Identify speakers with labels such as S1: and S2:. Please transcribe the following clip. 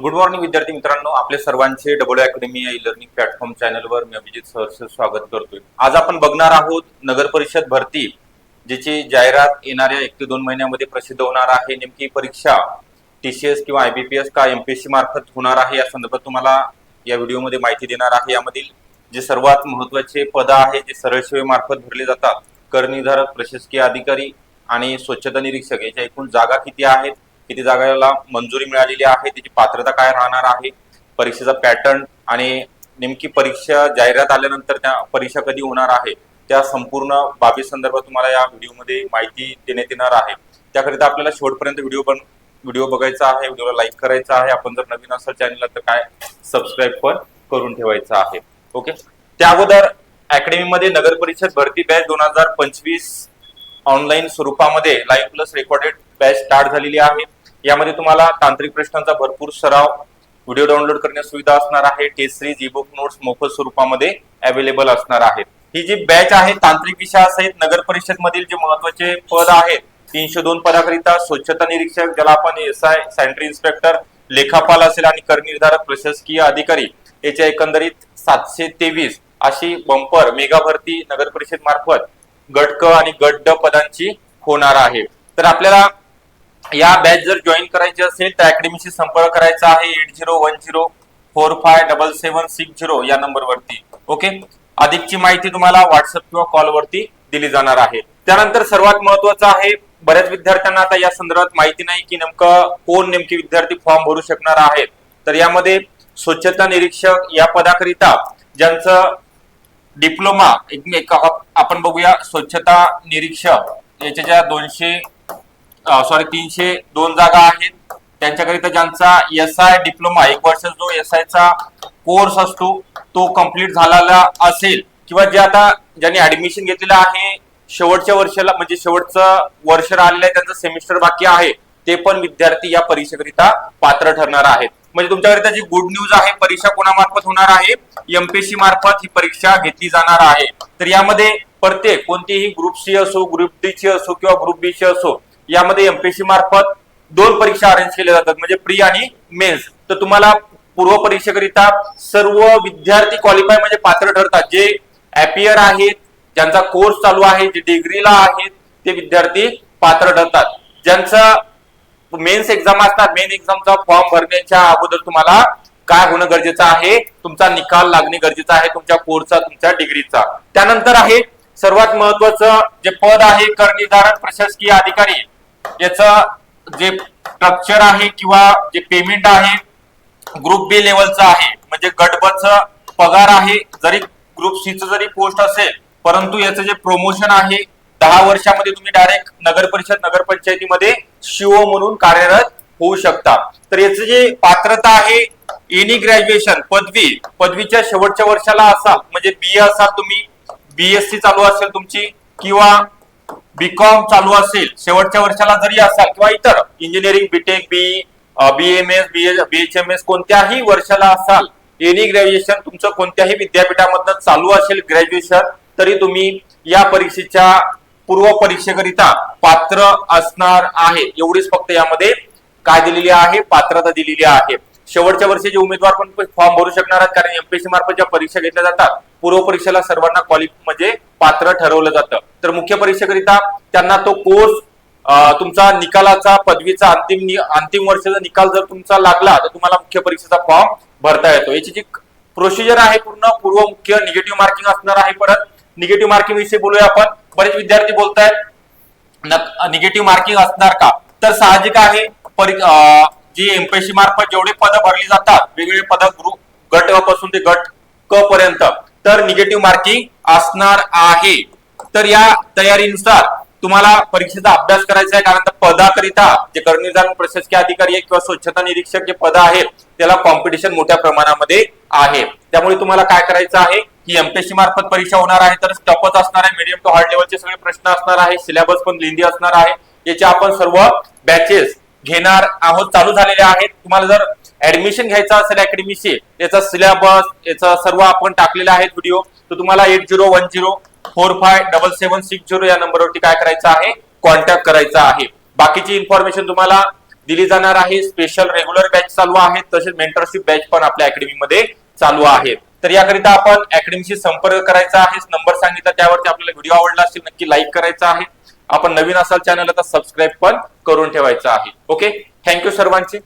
S1: Good morning विद्यार्थी मित्रांनो. आपले सर्वांचे डबल अकॅडमी या ई लर्निंग प्लॅटफॉर्म चॅनलवर मी अभिजित सहर्ष स्वागत करतोय. आज आपण बघणार आहोत नगर परिषद भरती ज्याची जाहिरात येणाऱ्या एक ते दोन महिन्यामध्ये प्रसिद्ध होणार आहे. नेमकी परीक्षा टीसीएस किंवा आयबीपीएस का एमपीएससी मार्फत होणार आहे या संदर्भात तुम्हाला या व्हिडिओमध्ये माहिती देणार आहे. यामधील जे सर्वात महत्त्वाचे पद आहे जे सरळ सेवेमार्फत भरले जातात करनिर्धारक प्रशासकीय अधिकारी आणि स्वच्छता निरीक्षक याच्या एकूण जागा किती आहेत? किती जागाला मंजुरी मिळालेली आहे त्याची पात्रता काय राहणार आहे परीक्षेचा पॅटर्न आणि नेमकी परीक्षा जाहिरात आल्यानंतर त्या परीक्षा कधी होणार आहे त्या संपूर्ण बाबी संदर्भात तुम्हाला या व्हिडिओमध्ये माहिती देण्यात येणार आहे. त्याकरिता आपल्याला शेवटपर्यंत व्हिडिओ पण व्हिडिओ बघायचा आहे व्हिडिओला लाईक करायचा आहे आपण जर नवीन असाल चॅनलला तर काय सबस्क्राईब पण करून ठेवायचं आहे. ओके त्या अगोदर अकॅडमीमध्ये नगर परिषद भरती बॅच दोन हजार पंचवीस ऑनलाईन स्वरूपामध्ये live plus recorded batch start झालेली आहे. यामध्ये तुम्हाला तांत्रिक प्रश्नांचा भरपूर सराव व्हिडिओ डाउनलोड करण्यास सुविधा असणार आहे test series e book notes मोफत स्वरूपामध्ये अवेलेबल असणार आहेत. ही जी बॅच आहे तांत्रिक विषयासहित नगर परिषद मधील जे महत्त्वाचे पद आहेत तीनशे दोन पदाकरिता स्वच्छता निरीक्षक ज्याला आपण एस आय सॅनिटरी इन्स्पेक्टर लेखापाल असेल आणि करनिर्धारक प्रशासकीय अधिकारी याच्या एकंदरीत सातशे तेवीस अशी बंपर मेगा भरती नगर परिषद मार्फत गट क आणि गट ड पदांची होणार आहे. तर आपल्याला या बॅच जर जॉईन करायची असेल तर अकॅडमीशी संपर्क करायचा आहे. Eight zero one zero four five double seven six zero या नंबरवरती. ओके अधिकची माहिती तुम्हाला व्हॉट्सअप किंवा कॉलवरती दिली जाणार आहे. त्यानंतर सर्वात महत्वाचं आहे बऱ्याच विद्यार्थ्यांना आता या संदर्भात माहिती नाही की नेमकं कोण नेमके विद्यार्थी फॉर्म भरू शकणार आहेत. तर यामध्ये स्वच्छता निरीक्षक या पदाकरिता ज्यांचं डिप्लोमा एक एक आपण बघूया स्वच्छता निरीक्षक याच्या ज्या दोनशे सॉरी तीनशे दोन जागा आहेत. त्यांच्याकरिता ज्यांचा एस आय डिप्लोमा एक वर्ष जो एस आयचा कोर्स असतो तो कंप्लीट झालेला असेल. किंवा जे आता ज्यांनी ऍडमिशन घेतलेलं आहे शेवटच्या वर्षाला म्हणजे शेवटचं वर्ष राहिलेलं आहे त्यांचं सेमिस्टर बाकी आहे ते पण विद्यार्थी या परीक्षेकरिता पात्र ठरणार आहेत. म्हणजे तुमच्याकरिता जी गुड न्यूज आहे परीक्षा कोणामार्फत होणार आहे एमपीएससी मार्फत ही परीक्षा घेतली जाणार आहे. तर यामध्ये प्रत्येक कोणतीही ग्रुप सी असो ग्रुप डी ची असो किंवा ग्रुप बी ची असो यामध्ये एमपीएससी मार्फत दोन परीक्षा अरेंज केल्या जातात म्हणजे प्री आणि मेन्स तर तुम्हाला पूर्व परीक्षेकरिता सर्व विद्यार्थी क्वालिफाय म्हणजे पात्र ठरतात. जे अपियर आहेत ज्यांचा कोर्स चालू आहे जे डिग्रीला आहेत ते विद्यार्थी पात्र ठरतात. ज्यांचा मेन्स एक्झाम असतात मेन एक्झामचा फॉर्म भरण्याच्या अगोदर तुम्हाला काय होणं गरजेचं आहे तुमचा निकाल लागणे गरजेचं आहे तुमच्या कोर्सचा तुमच्या डिग्रीचा त्यानंतर आहे सर्वात महत्वाचं जे पद आहे करनिर्धारण प्रशासकीय अधिकारी. याचं जे स्ट्रक्चर आहे किंवा जे पेमेंट आहे ग्रुप बी लेवलचं आहे. म्हणजे गटबचं पगार आहे जरी ग्रुप सी जरी पोस्ट असेल परंतु याचं जे प्रमोशन आहे दहा वर्षामध्ये तुम्ही डायरेक्ट नगर परिषद नगरपंचायतीमध्ये शिओ म्हणून कार्यरत होऊ शकता. तर याचं जे पात्रता आहे एनी ग्रॅज्युएशन पदवी पदवीच्या शेवटच्या वर्षाला असाल म्हणजे बी ए असाल तुम्ही बीएससी चालू असेल तुमची किंवा बीकॉम चालू असेल शेवटच्या वर्षाला जरी असाल किंवा इतर engineering BTech B B M S B H M S कोणत्याही वर्षाला असाल एनी ग्रॅज्युएशन तुमचं कोणत्याही विद्यापीठामधनं चालू असेल ग्रॅज्युएशन तरी तुम्ही या परीक्षेच्या पूर्व परीक्षेकरिता पात्र असणार आहे. एवढीच फक्त यामध्ये काय दिलेली आहे? पात्रता दिलेली आहे. शेवटच्या वर्षीचे उमेदवार पण फॉर्म भरू शकणार आहेत कारण एमपीएससी मार्फत ज्या परीक्षा घेतल्या जातात पूर्व परीक्षेला सर्वांना क्वालिफ म्हणजे पात्र ठरवलं जातं. तर मुख्य परीक्षेकरिता त्यांना तो कोर्स तुमचा निकालाचा पदवीचा अंतिम अंतिम वर्षाचा निकाल जर तुमचा लागला तर तुम्हाला मुख्य परीक्षेचा फॉर्म भरता येतो. याची जी प्रोसिजर आहे पूर्ण पूर्व मुख्य निगेटिव्ह मार्किंग असणार आहे परत. निगेटिव्ह मार्किंग विषयी बोलूया आपण. बरेच विद्यार्थी बोलतायत निगेटिव्ह मार्किंग असणार का? तर साहजिक आहे जी एमपीएससी मार्फत जेवढे पद भरली जातात वेगवेगळे पद ग्रुप गटपासून ते गट क पर्यंत तर निगेटिव्ह मार्किंग असणार आहे. तर या तयारीनुसार तुम्हाला परीक्षेचा अभ्यास करायचा आहे कारण पदाकरिता जे करनिर्धारण प्रशासकीय अधिकारी आहे किंवा स्वच्छता निरीक्षक जे पद आहेत त्याला कॉम्पिटिशन मोठ्या प्रमाणामध्ये आहे. त्यामुळे तुम्हाला काय करायचं आहे की एमपीएससी मार्फत परीक्षा होणार आहे तर टपच असणार आहे मीडियम टू हार्ड लेवलचे सगळे प्रश्न असणार आहे सिलेबस पण लिंदी असणार आहे याचे आपण सर्व बॅचेस घेणार आहोत चालू झालेले आहेत. तुम्हाला जर ऍडमिशन घ्यायचं असेल अकॅडमीचे याचा सिलेबस याचा सर्व आपण टाकलेला आहे व्हिडिओ तर तुम्हाला eight zero one zero four five double seven six zero या नंबरवरती काय करायचं आहे? कॉन्टॅक्ट करायचा आहे. बाकीची इन्फॉर्मेशन तुम्हाला दिली जाणार आहे. स्पेशल रेग्युलर बॅच चालू आहे तसेच मेंटरशिप बॅच पण आपल्या अकॅडमीमध्ये चालू आहे. तर याकरिता आपण अकॅडमीशी संपर्क करायचा आहे. नंबर सांगितला त्यावरती आपल्याला व्हिडिओ आवडला असेल नक्की लाईक करायचा आहे. आपण नवीन असाल चॅनल आता सबस्क्राईब पण करून ठेवायचं आहे. ओके थँक्यू सर्वांची.